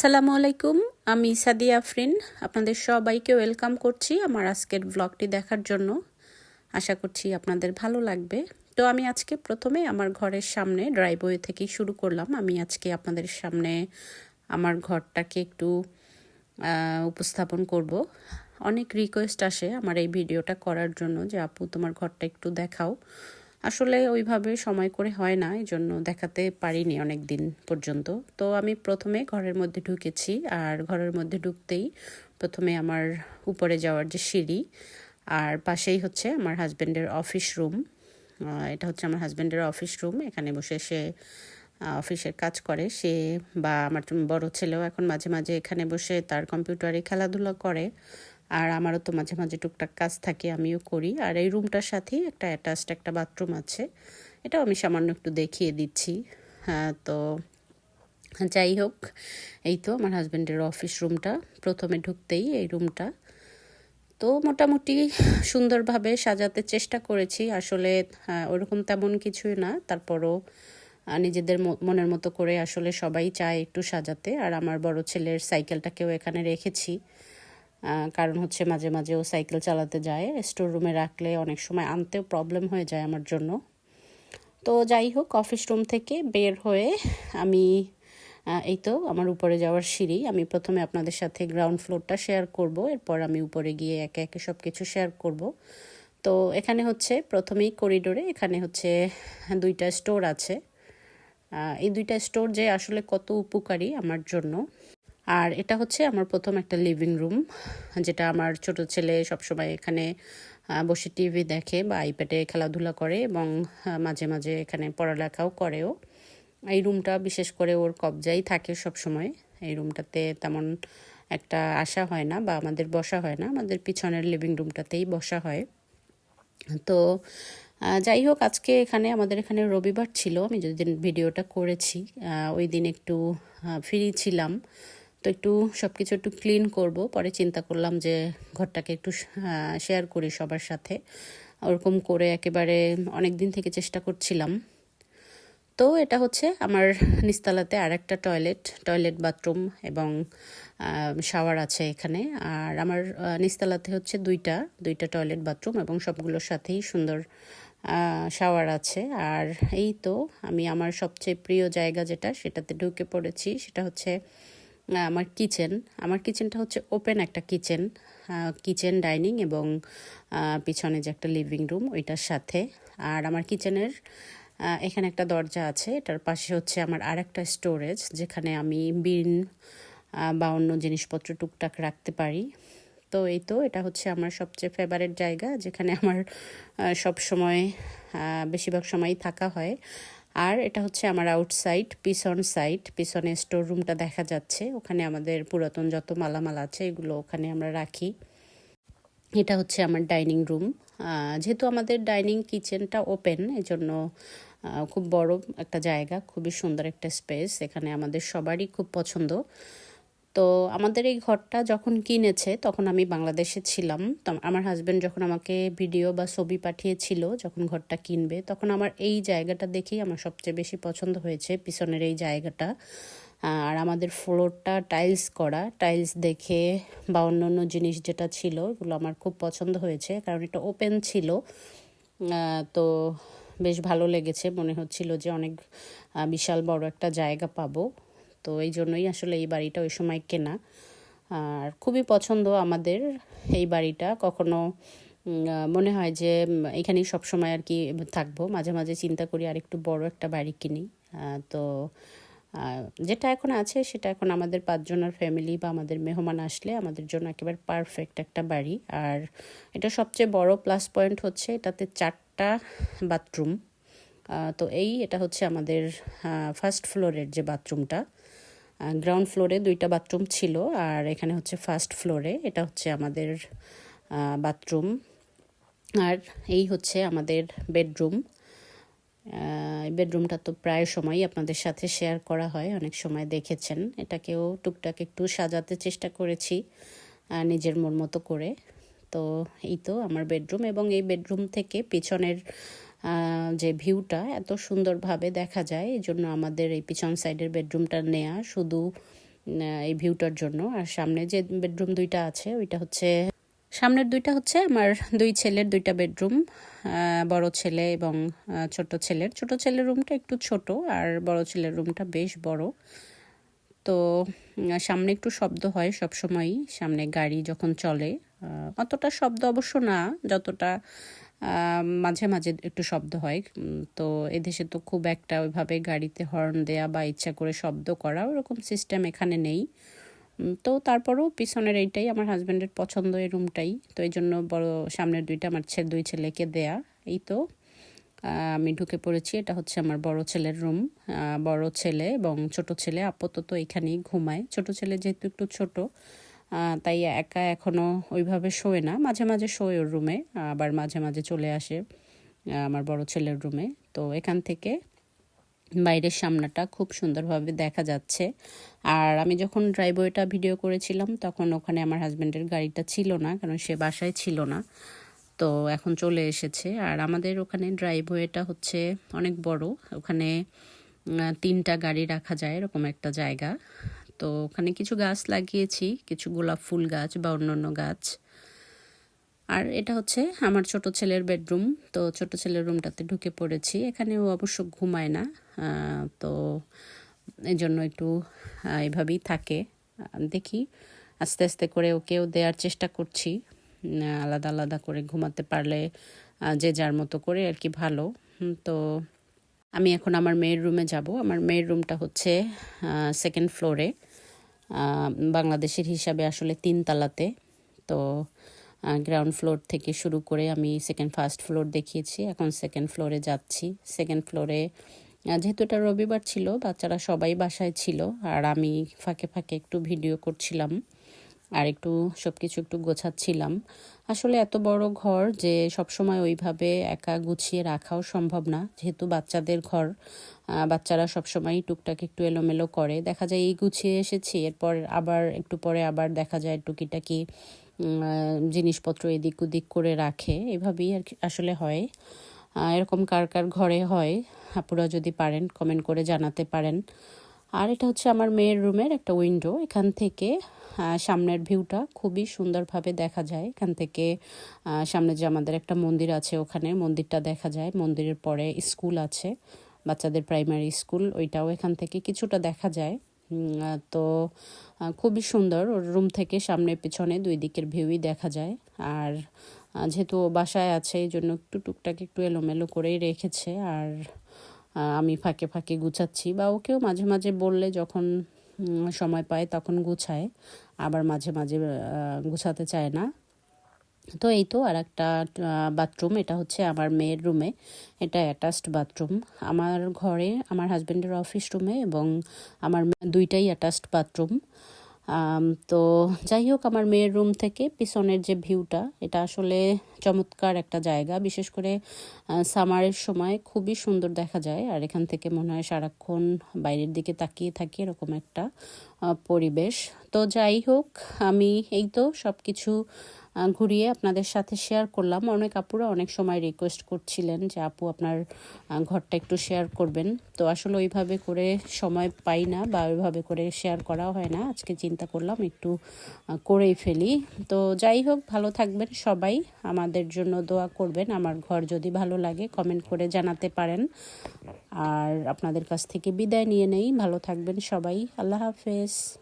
আসসালামু আলাইকুম, আমি সাদিয়া আফরিন। আপনাদের সবাইকে ওয়েলকাম করছি আমার আজকের ব্লগটি দেখার জন্য। আশা করছি আপনাদের ভালো লাগবে। তো আমি আজকে প্রথমে আমার ঘরের সামনে ড্রাইভওয়ে থেকেই শুরু করলাম। আমি আজকে আপনাদের সামনে আমার ঘরটাকে একটু উপস্থাপন করব। অনেক রিকোয়েস্ট আসে আমার এই ভিডিওটা করার জন্য যে, আপু, তোমার ঘরটা একটু দেখাও। আসলে ওইভাবে সময় করে হয় না এই জন্য দেখাতে পারিনি অনেক দিন পর্যন্ত। তো আমি প্রথমে ঘরের মধ্যে ঢুকেছি, আর ঘরের মধ্যে ঢুকতেই প্রথমে আমার উপরে যাওয়ার যে সিঁড়ি, আর পাশেই হচ্ছে আমার হাজব্যান্ডের অফিস রুম। এটা হচ্ছে আমার হাজব্যান্ডের অফিস রুম, এখানে বসে সে অফিসের কাজ করে। সে বা আমার বড় ছেলেও এখন মাঝে মাঝে এখানে বসে তার কম্পিউটারে খেলাধুলা করে। আর আমারও তো মাঝে মাঝে টুকটাক কাজ থাকে, আমিও করি। আর এই রুমটার সাথেই একটা অ্যাটাচড একটা বাথরুম আছে। এটাও আমি সামান্য একটু দেখিয়ে দিচ্ছি। হ্যাঁ তো যাই হোক, এই তো আমার হাজব্যান্ডের অফিস রুমটা প্রথমে ঢুকতেই এই রুমটা। তো মোটামুটি সুন্দরভাবে সাজাতে চেষ্টা করেছি। আসলে ওরকম তেমন কিছুই না। তারপরও নিজেদের মনের মতো করে আসলে সবাই চায় একটু সাজাতে। আর আমার বড় ছেলের সাইকেলটাকেও এখানে রেখেছি। কারণ হচ্ছে মাঝে মাঝে ও সাইকেল চালাতে যায়। স্টোর রুমে রাখলে অনেক সময় আনতেও প্রবলেম হয়ে যায় আমার জন্য। তো যাই হোক অফিস রুম থেকে বের হয়ে আমি এই তো আমার উপরে যাওয়ার সিঁড়ি। আমি প্রথমে আপনাদের সাথে গ্রাউন্ড ফ্লোরটা শেয়ার করব, এরপর আমি উপরে গিয়ে একে একে সব কিছু শেয়ার করব। তো এখানে হচ্ছে প্রথমেই করিডোরে এখানে হচ্ছে দুইটা স্টোর আছে। এই দুইটা স্টোর যে আসলে কত উপকারী আমার জন্য। আর এটা হচ্ছে আমার প্রথম একটা লিভিং রুম যেটা আমার ছোট ছেলে সবসময় এখানে বসে টিভি দেখে বা আইপ্যাডে খেলাধুলা করে এবং মাঝে মাঝে এখানে পড়ালেখাও করেও। এই রুমটা বিশেষ করে ওর কবজাই থাকে সব সময় এই রুমটাতে তেমন একটা আসা হয় না বা আমাদের বসা হয় না, আমাদের পিছনের লিভিং রুমটাতেই বসা হয়। তো যাই হোক, আজকে এখানে, আমাদের এখানে রবিবার ছিল, আমি যেদিন ভিডিওটা করেছি ওই দিন একটু ফ্রি ছিলাম। তো একটু সব কিছু একটু ক্লিন করব। পরে চিন্তা করলাম যে ঘরটাকে একটু শেয়ার করি সবার সাথে। ওরকম করে একেবারে অনেক দিন থেকে চেষ্টা করছিলাম। তো এটা হচ্ছে আমার নিস্তালাতে আর একটা টয়লেট টয়লেট বাথরুম এবং শাওয়ার আছে এখানে। আর আমার নিস্তালাতে হচ্ছে দুইটা দুইটা টয়লেট বাথরুম এবং সবগুলোর সাথেই সুন্দর শাওয়ার আছে। আর এই তো আমি আমার সবচেয়ে প্রিয় জায়গা যেটা, সেটাতে ঢুকে পড়েছি, সেটা হচ্ছে আমার কিচেন। আমার কিচেনটা হচ্ছে ওপেন একটা কিচেন কিচেন ডাইনিং এবং পিছনে যে একটা লিভিং রুম ওইটার সাথে। আর আমার কিচেনের এখানে একটা দরজা আছে, এটার পাশে হচ্ছে আমার আর একটা স্টোরেজ যেখানে আমি বিন বা অন্য জিনিসপত্র টুকটাক রাখতে পারি। তো এই তো, এটা হচ্ছে আমার সবচেয়ে ফেভারেট জায়গা যেখানে আমার সব সময় বেশিরভাগ সময়ই থাকা হয়। আর এটা হচ্ছে আমার আউটসাইড পিছন সাইড পিছনে স্টোর রুমটা দেখা যাচ্ছে। ওখানে আমাদের পুরাতন যত মালামাল আছে, এগুলো ওখানে আমরা রাখি। এটা হচ্ছে আমার ডাইনিং রুম যেহেতু আমাদের ডাইনিং কিচেনটা ওপেন এজন্য খুব বড় একটা জায়গা, খুবই সুন্দর একটা স্পেস এখানে আমাদের সবারই খুব পছন্দ। তো আমাদের এই ঘরটা যখন কিনেছে, তখন আমি বাংলাদেশে ছিলাম। তো আমার হাজব্যান্ড যখন আমাকে ভিডিও বা ছবি পাঠিয়েছিল যখন ঘরটা কিনবে, তখন আমার এই জায়গাটা দেখেই আমার সবচেয়ে বেশি পছন্দ হয়েছে পিছনের এই জায়গাটা। আর আমাদের ফ্লোরটা টাইলস করা টাইলস দেখে বা অন্য অন্য জিনিস যেটা ছিল এগুলো আমার খুব পছন্দ হয়েছে। কারণ এটা ওপেন ছিল। তো বেশ ভালো লেগেছে। মনে হচ্ছিল যে অনেক বিশাল বড় একটা জায়গা পাবো। তো এই জন্যই আসলে এই বাড়িটা ওই সময় কেনা। আর খুবই পছন্দ আমাদের এই বাড়িটা। কখনো মনে হয় যে এখানেই সবসময় আর কি থাকব। মাঝে মাঝে চিন্তা করি আর একটু বড় একটা বাড়ি কিনি। তো যেটা এখন আছে, সেটা এখন আমাদের পাঁচজনের ফ্যামিলি বা আমাদের মেহমান আসলে আমাদের জন্য একেবারে পারফেক্ট একটা বাড়ি। আর এটা সবচেয়ে বড় প্লাস পয়েন্ট হচ্ছে এটাতে চারটা বাথরুম তো এই, এটা হচ্ছে আমাদের ফার্স্ট ফ্লোরের যে বাথরুমটা গ্রাউন্ড ফ্লোরে দুইটা বাথরুম ছিল আর এখানে হচ্ছে ফার্স্ট ফ্লোরে এটা হচ্ছে আমাদের বাথরুম আর এই হচ্ছে আমাদের বেডরুম বেডরুমটা তো প্রায় সময়ই আপনাদের সাথে শেয়ার করা হয়, অনেক সময় দেখেছেন। এটাকেও টুকটাক একটু সাজাতে চেষ্টা করেছি নিজের মন মতো করে। তো এই তো আমার বেডরুম এবং এই বেডরুম থেকে পিছনের যে ভিউটা এত সুন্দরভাবে দেখা যায়, এই জন্য আমাদের এই পিছন সাইডের বেডরুমটা নেয়া শুধু এই ভিউটার জন্য। আর সামনে যে বেডরুম দুইটা আছে, ওইটা হচ্ছে, সামনের দুইটা হচ্ছে আমার দুই ছেলের দুইটা বেডরুম বড় ছেলে এবং ছোট ছেলের। ছোট ছেলের রুমটা একটু ছোট, আর বড় ছেলের রুমটা বেশ বড়। তো সামনে একটু শব্দ হয় সব সময়ই সামনে গাড়ি যখন চলে অতটা শব্দ অবশ্য না, যতটা মাঝে মাঝে একটু শব্দ হয়। তো এদেশে তো খুব একটা ওইভাবে গাড়িতে হর্ন দেয়া বা ইচ্ছা করে শব্দ করা ওরকম সিস্টেম এখানে নেই। তো তারপরেও পিছনের এইটাই আমার হাজব্যান্ডের পছন্দ এই রুমটাই তো এই জন্য বড় সামনের দুইটা আমার ছেলে দুই ছেলেকে দেয়া। এই তো আমি ঢুকে পড়েছি। এটা হচ্ছে আমার বড় ছেলের রুম বড় ছেলে এবং ছোট ছেলে আপাতত এখানেই ঘুমায়। ছোট ছেলে যেহেতু একটু ছোট তাই একা এখনও ওইভাবে শোয় না। মাঝে মাঝে শোয় ওর রুমে আবার মাঝে মাঝে চলে আসে আমার বড় ছেলের রুমে তো এখান থেকে বাইরের সামনাটা খুব সুন্দরভাবে দেখা যাচ্ছে। আর আমি যখন ড্রাইভওয়েটা ভিডিও করেছিলাম, তখন ওখানে আমার হাজব্যান্ডের গাড়িটা ছিল না, কারণ সে বাসায় ছিল না। তো এখন চলে এসেছে। আর আমাদের ওখানে ড্রাইভওয়েটা হচ্ছে অনেক বড়। ওখানে তিনটা গাড়ি রাখা যায়, এরকম একটা জায়গা। তো ওখানে কিছু গাছ লাগিয়েছি, কিছু গোলাপ ফুল গাছ বা অন্যান্য গাছ। আর এটা হচ্ছে আমার ছোট ছেলের বেডরুম, তো ছোট ছেলের রুমটাতে ঢুকে পড়েছি। এখানে ও অবশ্য ঘুমায় না তো এই জন্য একটু এভাবেই থাকে। দেখি, আস্তে আস্তে করে ওকেও দেওয়ার চেষ্টা করছি। আলাদা আলাদা করে ঘুমাতে পারলে যে যার মতো করে আর কি ভালো। তো আমি এখন আমার মেয়ের রুমে যাব। আমার মেয়ের রুমটা হচ্ছে সেকেন্ড ফ্লোরে বাংলাদেশের হিসাবে আসলে তিন তালাতে। তো গ্রাউন্ড ফ্লোর থেকে শুরু করে আমি সেকেন্ড ফার্স্ট ফ্লোর দেখিয়েছি, এখন সেকেন্ড ফ্লোরে যাচ্ছি। সেকেন্ড ফ্লোরে যেহেতু এটা রবিবার ছিল, বাচ্চারা সবাই বাসায় ছিল, আর আমি ফাঁকে ফাঁকে একটু ভিডিও করছিলাম। আর একটু সব কিছু একটু গোছাচ্ছিলাম। আসলে এত বড় ঘর যে সবসময় ওইভাবে একা গুছিয়ে রাখাও সম্ভব না। যেহেতু বাচ্চাদের ঘর বাচ্চারা সবসময় টুকটাক একটু এলোমেলো করে। দেখা যায় এই গুছিয়ে এসেছি, এরপর আবার একটু পরে আবার দেখা যায় টুকিটাকি জিনিসপত্র এদিক ওদিক করে রাখে। এভাবেই আর আসলে হয়। এরকম কার কার ঘরে হয়, আপুরা যদি পারেন কমেন্ট করে জানাতে পারেন। আর এটা হচ্ছে আমার মেয়ের রুমের একটা উইন্ডো এখান থেকে সামনের ভিউটা খুবই সুন্দরভাবে দেখা যায়। এখান থেকে সামনে যে আমাদের একটা মন্দির আছে ওখানে, মন্দিরটা দেখা যায়। মন্দিরের পরে স্কুল আছে, বাচ্চাদের প্রাইমারি স্কুল ওইটাও এখান থেকে কিছুটা দেখা যায়। তো খুবই সুন্দর। ওর রুম থেকে সামনে পিছনে দুই দিকের ভিউই দেখা যায়। আর যেহেতু বাসায় আছে, এই জন্য একটু টুকটাক একটু এলোমেলো করেই রেখেছে। আর আমি ফাঁকে ফাঁকে গুছাচ্ছি বা ওকেও মাঝে মাঝে বললে যখন সময় পায় তখন গুছায়, আবার মাঝে মাঝে গুছাতে চায় না। তো এই তো আর একটা বাথরুম এটা হচ্ছে আমার মেয়ের রুমে এটা অ্যাটাচড বাথরুম আমার ঘরে, আমার হাজব্যান্ডের অফিস রুমে এবং আমার দুইটাই অ্যাটাচড বাথরুম তো যাই হোক, আমার মেয়ের রুম থেকে পিছনের যে ভিউটা এটা আসলে চমৎকার একটা জায়গা। বিশেষ করে সামারের সময় খুবই সুন্দর দেখা যায়। আর এখান থেকে মনে হয় সারাক্ষণ বাইরের দিকে তাকিয়ে থাকি, এরকম একটা পরিবেশ। তো যাই হোক, আমি এই তো সব কিছু ঘুরিয়ে আপনাদের সাথে শেয়ার করলাম। অনেক আপুরা অনেক সময় রিকোয়েস্ট করছিলেন যে, আপু, আপনার ঘরটা একটু শেয়ার করবেন। তো আসলে ওইভাবে করে সময় পাই না বা ওইভাবে করে শেয়ার করা হয় না। আজকে চিন্তা করলাম একটু করেই ফেলি। তো যাই হোক, ভালো থাকবেন সবাই। আমাদের জন্য দোয়া করবেন। আমার ঘর যদি ভালো লাগে কমেন্ট করে জানাতে পারেন। আর আপনাদের কাছ থেকে বিদায় নিয়ে নেই। ভালো থাকবেন সবাই। আল্লাহ হাফেজ।